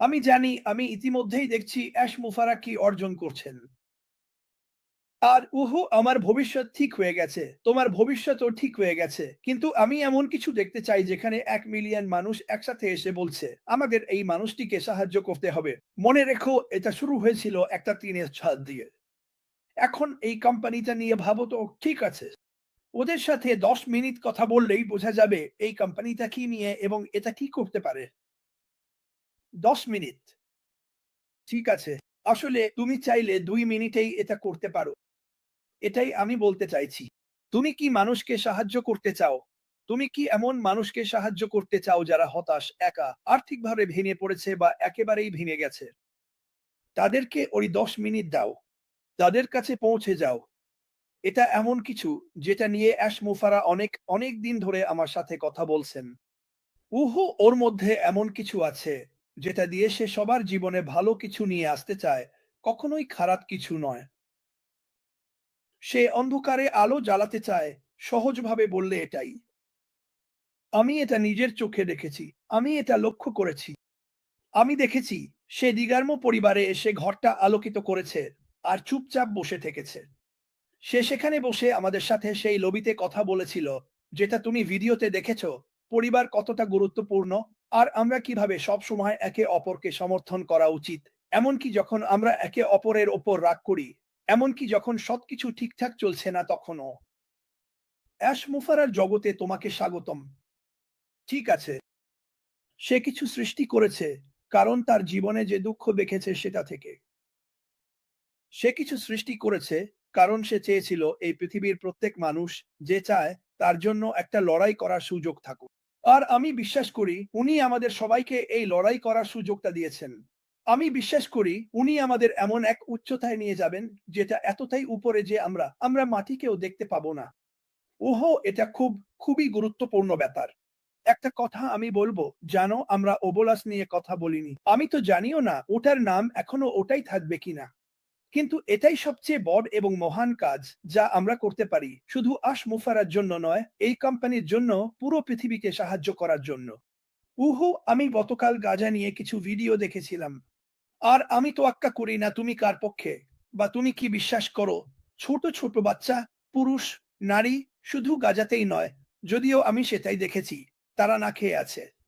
আমি জানি, আমি ইতিমধ্যেই দেখছি অ্যাশ মুফারা কি অর্জন করছেন। আর উহু, আমার ভবিষ্যৎ ঠিক হয়ে গেছে, তোমার ভবিষ্যৎও ঠিক হয়ে গেছে। কিন্তু আমি এমন কিছু দেখতে চাই যেখানে এক মিলিয়ন মানুষ একসাথে এসে বলছে, আমাদের এই মানুষটিকে সাহায্য করতে হবে। মনে রেখো, এটা শুরু হয়েছিল একটা টিনের ছাদ দিয়ে। এখন এই কোম্পানিটা নিয়ে ভাবো তো, ঠিক আছে। ওদের সাথে দশ মিনিট কথা বললেই বোঝা যাবে, এই কোম্পানিটা কি নিয়ে এবং এটা কি করতে পারে। দশ মিনিট। ঠিক আছে। আসলে তুমি চাইলে দুই মিনিটেই এটা করতে পারো। এটাই আমি বলতে চাইছি। তুমি কি মানুষকে সাহায্য করতে চাও? তুমি কি এমন মানুষকে সাহায্য করতে চাও যারা হতাশ, একা, আর্থিকভাবে ভেঙে পড়েছে বা একেবারেই ভেঙে গেছে? তাদেরকে ওই দশ মিনিট দাও। তাদের কাছে পৌঁছে যাও। এটা এমন কিছু যেটা নিয়ে অ্যাশ মুফারা অনেক অনেক দিন ধরে আমার সাথে কথা বলছেন। উহু, ওর মধ্যে এমন কিছু আছে। যেটা দিয়ে সে সবার জীবনে ভালো কিছু নিয়ে আসতে চায়, কখনোই খারাপ কিছু নয়। সে অন্ধকারে আলো জ্বালাতে চায়, সহজভাবে বললে এটাই। আমি এটা নিজের চোখে দেখেছি, আমি এটা লক্ষ্য করেছি। আমি দেখেছি, সে দিগার্ম পরিবারে এসে ঘরটা আলোকিত করেছে আর চুপচাপ বসে থেকেছে। সে সেখানে বসে আমাদের সাথে সেই লবিতে কথা বলেছিল, যেটা তুমি ভিডিওতে দেখেছ, পরিবার কতটা গুরুত্বপূর্ণ? আর আমরা কীভাবে সব সময় একে অপরকে সমর্থন করা উচিত? এমনকি যখন আমরা একে অপরের ওপর রাগ করি, এমনকি যখন সবকিছু ঠিকঠাক চলছে না তখনও। অ্যাশ মুফারার জগতে তোমাকে স্বাগতম। ঠিক আছে। সে কিছু সৃষ্টি করেছে, কারণ তার জীবনে যে দুঃখ দেখেছে সেটা থেকে। সে কিছু সৃষ্টি করেছে, কারণ সে চেয়েছিল এই পৃথিবীর প্রত্যেক মানুষ যে চায় তার জন্য একটা লড়াই করার সুযোগ থাকুক। আর আমি বিশ্বাস করি উনি আমাদের সবাইকে এই লড়াই করার সুযোগটা দিয়েছেন। আমি বিশ্বাস করি উনি আমাদের এমন এক উচ্চতায় নিয়ে যাবেন যেটা এতটাই উপরে যে আমরা আমরা মাটিকেও দেখতে পাবো না। ওহো, এটা খুব, খুবই গুরুত্বপূর্ণ ব্যাপার। একটা কথা আমি বলব, জানো, আমরা ওবোলাস নিয়ে কথা বলিনি। আমি তো জানিও না ওটার নাম এখনও ওটাই থাকবে কিনা। কিন্তু এটাই সবচেয়ে বড় এবং মহান কাজ যা আমরা করতে পারি, শুধু আশ মুফারার জন্য নয়, এই কোম্পানির জন্য পুরো পৃথিবীকে সাহায্য করার জন্য। উহু, আমি গতকাল গাজা নিয়ে কিছু ভিডিও দেখেছিলাম। আর আমি তো আক্কা করি না, তুমি কার পক্ষে? বা তুমি কি বিশ্বাস করো? ছোট ছোট বাচ্চা, পুরুষ, নারী, শুধু গাজাতেই নয়, যদিও আমি সেটাই দেখেছি, তারা না খেয়ে আছে।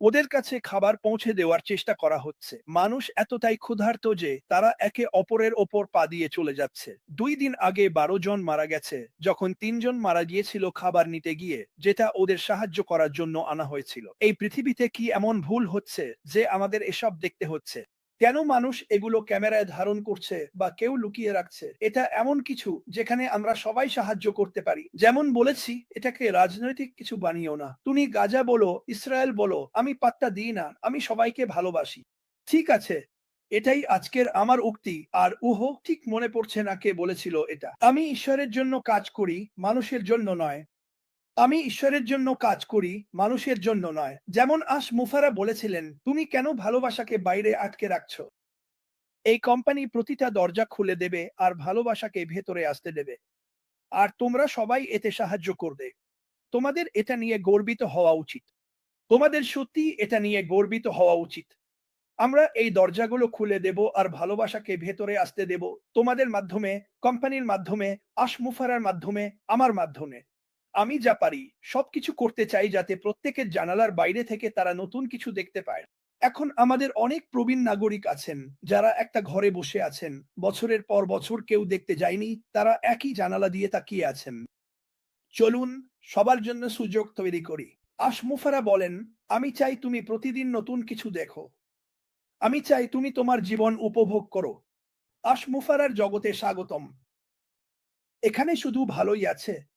ওদের কাছে খাবার পৌঁছে দেওয়ার চেষ্টা করা হচ্ছে। মানুষ এতটাই ক্ষুধার্ত যে তারা একে অপরের ওপর পা দিয়ে চলে যাচ্ছে। দুই দিন আগে বারো জন মারা গেছে, যখন তিনজন মারা গিয়েছিল খাবার নিতে গিয়ে, যেটা ওদের সাহায্য করার জন্য আনা হয়েছিল। এই পৃথিবীতে কি এমন ভুল হচ্ছে যে আমাদের এসব দেখতে হচ্ছে? কেন মানুষ এগুলো ক্যামেরায় ধারণ করছে বা কেউ লুকিয়ে রাখছে? এটা এমন কিছু যেখানে আমরা সবাই সাহায্য করতে পারি। যেমন বলেছি, এটাকে রাজনৈতিক কিছু বানিও না। তুমি গাজা বলো, ইসরায়েল বলো, আমি পাত্তা দিই না, আমি সবাইকে ভালোবাসি। ঠিক আছে, এটাই আজকের আমার উক্তি। আর উহ, ঠিক মনে পড়ছে না কে বলেছিল এটা। আমি ঈশ্বরের জন্য কাজ করি, মানুষের জন্য নয়। আমি ঈশ্বরের জন্য কাজ করি, মানুষের জন্য নয়। যেমন আস মুফারা বলেছিলেন, তুমি কেন ভালোবাসাকে বাইরে আটকে রাখছো? এই কোম্পানি প্রতিটা দরজা খুলে দেবে আর ভালোবাসাকে ভেতরে আসতে দেবে। আর তোমরা সবাই এতে সাহায্য করবে। তোমাদের এটা নিয়ে গর্বিত হওয়া উচিত। তোমাদের সত্যি এটা নিয়ে গর্বিত হওয়া উচিত। আমরা এই দরজাগুলো খুলে দেব আর ভালোবাসাকে ভেতরে আসতে দেব। তোমাদের মাধ্যমে কোম্পানির মাধ্যমে আশমুফারার মাধ্যমে, আমার মাধ্যমে। আমি যা পারি, সবকিছু করতে চাই যাতে প্রত্যেকের জানালার বাইরে থেকে তারা নতুন কিছু দেখতে পায়। এখন আমাদের অনেক প্রবীণ নাগরিক আছেন, যারা একটা ঘরে বসে আছেন। বছরের পর বছর কেউ দেখতে যায়নি, তারা একই জানালা দিয়ে তাকিয়ে আছেন। চলুন, সবার জন্য সুযোগ তৈরি করি। আশমুফারা বলেন, আমি চাই তুমি প্রতিদিন নতুন কিছু দেখো। আমি চাই তুমি তোমার জীবন উপভোগ করো। আশমুফারার জগতে স্বাগতম। এখানে শুধু ভালোই আছে।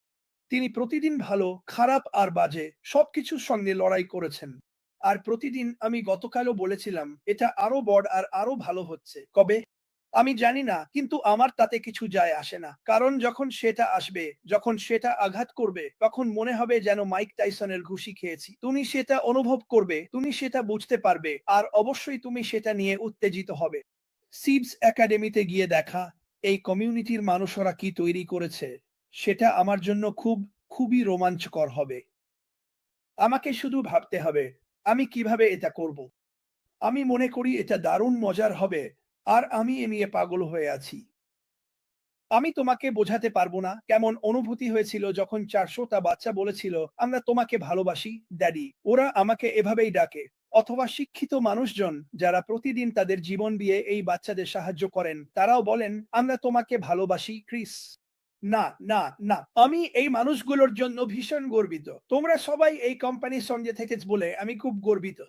তিনি প্রতিদিন ভালো, খারাপ আর বাজে সবকিছুর সঙ্গে লড়াই করেছেন। আর প্রতিদিন আমি গতকালও বলেছিলাম, এটা আরও বড় আর আরও ভালো হচ্ছে। কবে? আমি জানি না, কিন্তু আমার তাতে কিছু যায় আসে না। কারণ যখন সেটা আসবে, যখন সেটা আঘাত করবে, তখন মনে হবে যেন মাইক টাইসনের ঘুষি খেয়েছি। তুমি সেটা অনুভব করবে, তুমি সেটা বুঝতে পারবে, আর অবশ্যই তুমি সেটা নিয়ে উত্তেজিত হবে। সিবস একাডেমিতে গিয়ে দেখা, এই কমিউনিটির মানুষরা কি তৈরি করেছে? সেটা আমার জন্য খুব, খুবই রোমাঞ্চকর হবে। আমাকে শুধু ভাবতে হবে, আমি কীভাবে এটা করব? আমি মনে করি এটা দারুণ মজার হবে, আর আমি এ নিয়ে পাগল হয়ে আছি। আমি তোমাকে বোঝাতে পারব না কেমন অনুভূতি হয়েছিল যখন চারশোটা বাচ্চা বলেছিল, আমরা তোমাকে ভালোবাসি, ড্যাডি। ওরা আমাকে এভাবেই ডাকে। অথবা শিক্ষিত মানুষজন যারা প্রতিদিন তাদের জীবন দিয়ে এই বাচ্চাদের সাহায্য করেন, তারাও বলেন, আমরা তোমাকে ভালোবাসি, ক্রিস। না না না। আমি এই মানুষগুলোর জন্য ভীষণ গর্বিত। তোমরা সবাই এই কোম্পানির সঙ্গে থেকে বলে আমি খুব গর্বিত।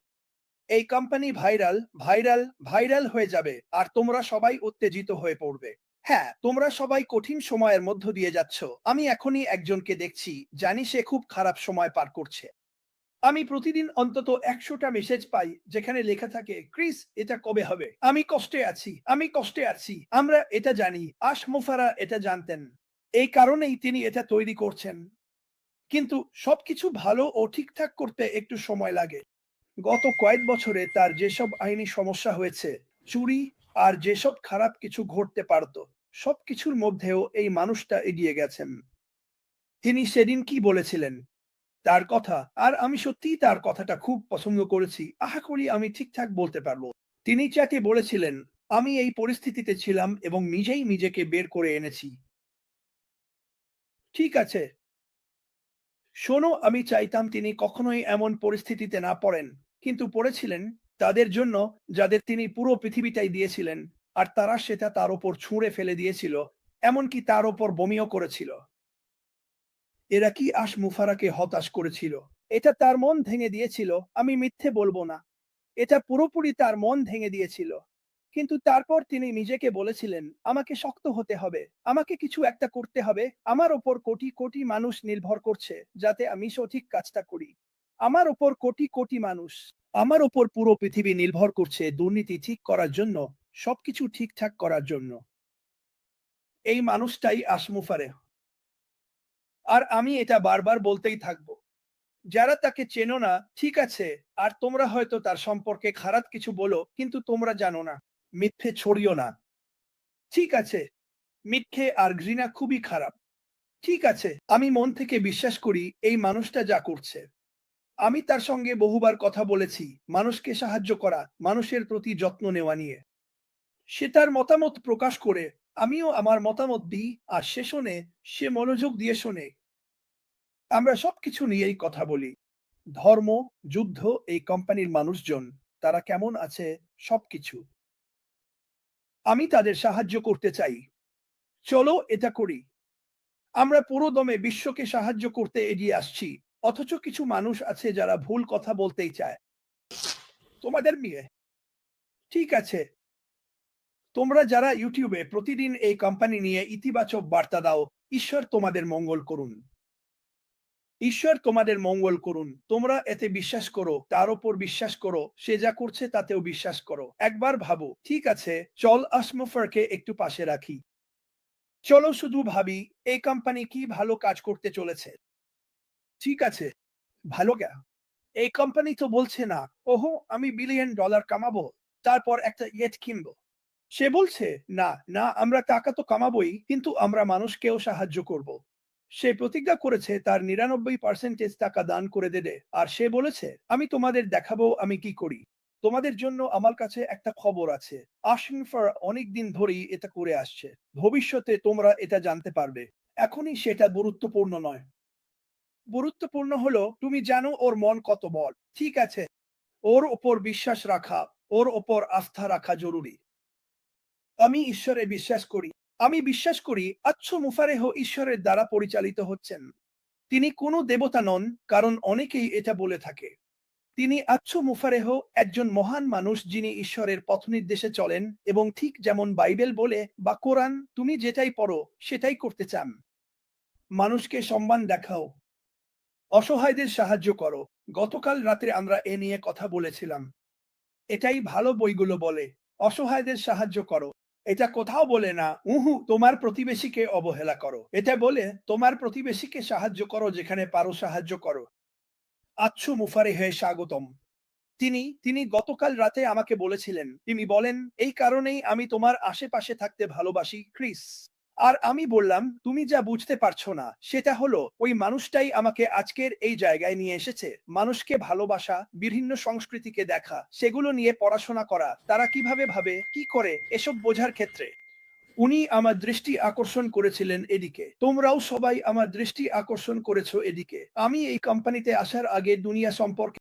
এই কোম্পানি ভাইরাল ভাইরাল ভাইরাল হয়ে যাবে আর তোমরা সবাই উত্তেজিত হয়ে পড়বে। হ্যাঁ তোমরা সবাই কঠিন সময়ের মধ্য দিয়ে যাচ্ছ। আমি এখনই একজনকে দেখছি জানি সে খুব খারাপ সময় পার করছে। আমি প্রতিদিন অন্তত একশোটা মেসেজ পাই যেখানে লেখা থাকে, ক্রিস, এটা কবে হবে? আমি কষ্টে আছি, আমি কষ্টে আছি। আমরা এটা জানি। আশ মুফারা এটা জানতেন। এই কারণেই তিনি এটা তৈরি করছেন। কিন্তু সবকিছু ভালো ও ঠিকঠাক করতে একটু সময় লাগে। গত কয়েক বছরে তার যেসব আইনি সমস্যা হয়েছে, চুরি আর যেসব খারাপ কিছু ঘটতে পারত, সবকিছুর মধ্যেও এই মানুষটা এগিয়ে গেছেন। তিনি সেদিন কি বলেছিলেন? তার কথা, আর আমি সত্যি তার কথাটা খুব পছন্দ করেছি, আশা করি আমি ঠিকঠাক বলতে পারব। তিনি চাকে বলেছিলেন, আমি এই পরিস্থিতিতে ছিলাম এবং নিজেই নিজেকে বের করে এনেছি। ঠিক আছে। শোনো, আমি চাইতাম তিনি কখনোই এমন পরিস্থিতিতে না পড়েন। কিন্তু পড়েছিলেন তাদের জন্য যাদের তিনি পুরো পৃথিবীটাই দিয়েছিলেন, আর তারা সেটা তার ওপর ছুঁড়ে ফেলে দিয়েছিল, এমনকি তার ওপর বমিও করেছিল। এরা কি আশ মুফারাকে হতাশ করেছিল? এটা তার মন ভেঙে দিয়েছিল, আমি মিথ্যে বলব না। এটা পুরোপুরি তার মন ভেঙে দিয়েছিল। কিন্তু তারপর তিনি নিজেকে বলেছিলেন, আমাকে শক্ত হতে হবে, আমাকে কিছু একটা করতে হবে। আমার ওপর কোটি কোটি মানুষ নির্ভর করছে, যাতে আমি সঠিক কাজটা করি। আমার ওপর কোটি কোটি মানুষ, আমার ওপর পুরো পৃথিবী নির্ভর করছে দুর্নীতি ঠিক করার জন্য, সবকিছু ঠিকঠাক করার জন্য। এই মানুষটাই আসমুফারে। আর আমি এটা বারবার বলতেই থাকব, যারা তাকে চেনো না, ঠিক আছে, আর তোমরা হয়তো তার সম্পর্কে খারাপ কিছু বলো, কিন্তু তোমরা জানো না। মিথ্যে ছড়িও না। ঠিক আছে, মিথ্যে আর ঘৃণা খুবই খারাপ। ঠিক আছে, আমি মন থেকে বিশ্বাস করি এই মানুষটা যা করছে। আমি তার সঙ্গে বহুবার কথা বলেছি, মানুষকে সাহায্য করা, মানুষের প্রতি যত্ন নেওয়া নিয়ে। সে তার মতামত প্রকাশ করে, আমিও আমার মতামত দিই আর সে শোনে, সে মনোযোগ দিয়ে শোনে। আমরা সবকিছু নিয়েই কথা বলি। ধর্ম, যুদ্ধ, এই কোম্পানির মানুষজন, তারা কেমন আছে? সবকিছু। আমি তাদের সাহায্য করতে চাই। চলো এটা করি। আমরা পুরো দমে বিশ্বকে সাহায্য করতে এগিয়ে আসছি, অথচ কিছু মানুষ আছে যারা ভুল কথা বলতেই চায়। তোমাদের নিয়ে। ঠিক আছে। তোমরা যারা ইউটিউবে প্রতিদিন এই কোম্পানি নিয়ে ইতিবাচক বার্তা দাও, ঈশ্বর তোমাদের মঙ্গল করুন। ঈশ্বর তোমাদের মঙ্গল করুন। তোমরা এতে বিশ্বাস করো, তার উপর বিশ্বাস করো, সে যা করছে তাতেও বিশ্বাস করো। একবার ভাবো, ঠিক আছে, চল আসমফারকে একটু পাশে রাখি। চলো শুধু ভাবি, এই কোম্পানি কি ভালো কাজ করতে চলেছে? ঠিক আছে, ভালো গা এই কোম্পানি তো বলছে না, ওহো, আমি বিলিয়ন ডলার কামাবো, তারপর একটা ইয়েট কিনবো। সে বলছে, না না, আমরা টাকা তো কামাবোই, কিন্তু আমরা মানুষকেও সাহায্য করব। সে প্রতিজ্ঞা করেছে, তার নিরানব্বই পার্সেন্টেজ টাকা দান করে দেবে। আর সে বলেছে, আমি তোমাদের দেখাবো আমি কি করি। তোমাদের জন্য আমার কাছে একটা খবর আছে। আশিনফার অনেক দিন ধরেই এটা করে আসছে। ভবিষ্যতে তোমরা এটা জানতে পারবে। এখনই সেটা গুরুত্বপূর্ণ নয়। গুরুত্বপূর্ণ হলো, তুমি জানো ওর মন কত বল। ঠিক আছে, ওর ওপর বিশ্বাস রাখা, ওর ওপর আস্থা রাখা জরুরি। আমি ঈশ্বরে বিশ্বাস করি। আমি বিশ্বাস করি আচ্ছ মুফারেহ ঈশ্বরের দ্বারা পরিচালিত হচ্ছেন। তিনি কোনো দেবতা নন, কারণ অনেকেই এটা বলে থাকে। তিনি আচ্ছ মুফারেহ একজন মহান মানুষ যিনি ঈশ্বরের পথ নির্দেশে চলেন এবং ঠিক যেমন বাইবেল বলে বা কোরআন, তুমি যেটাই পড়ো, সেটাই করতে চান। মানুষকে সম্মান দেখাও। অসহায়দের সাহায্য করো। গতকাল রাতে আমরা এ নিয়ে কথা বলেছিলাম। এটাই ভালো বইগুলো বলে। অসহায়দের সাহায্য করো। এটা কোথাও বলে না, উহু, তোমার প্রতিবেশীকে অবহেলা করো। এটা বলে, তোমার প্রতিবেশীকে সাহায্য করো যেখানে পারো সাহায্য করো। আচ্ছু মুফারে হে স্বাগতম। তিনি তিনি গতকাল রাতে আমাকে বলেছিলেন, তিনি বলেন, এই কারণেই আমি তোমার আশেপাশে থাকতে ভালোবাসি, ক্রিস। আর আমি বললাম, তুমি যা বুঝতে পারছ না, সেটা হলো ওই মানুষটাই আমাকে আজকের এই জায়গায় নিয়ে এসেছে। মানুষকে ভালোবাসা, বিভিন্ন সংস্কৃতিকে দেখা, সেগুলো নিয়ে পড়াশোনা করা, তারা কীভাবে ভাবে, কি করে, এসব বোঝার ক্ষেত্রে। উনি আমার দৃষ্টি আকর্ষণ করেছিলেন এদিকে। তোমরাও সবাই আমার দৃষ্টি আকর্ষণ করেছ এদিকে। আমি এই কোম্পানিতে আসার আগে দুনিয়া সম্পর্কে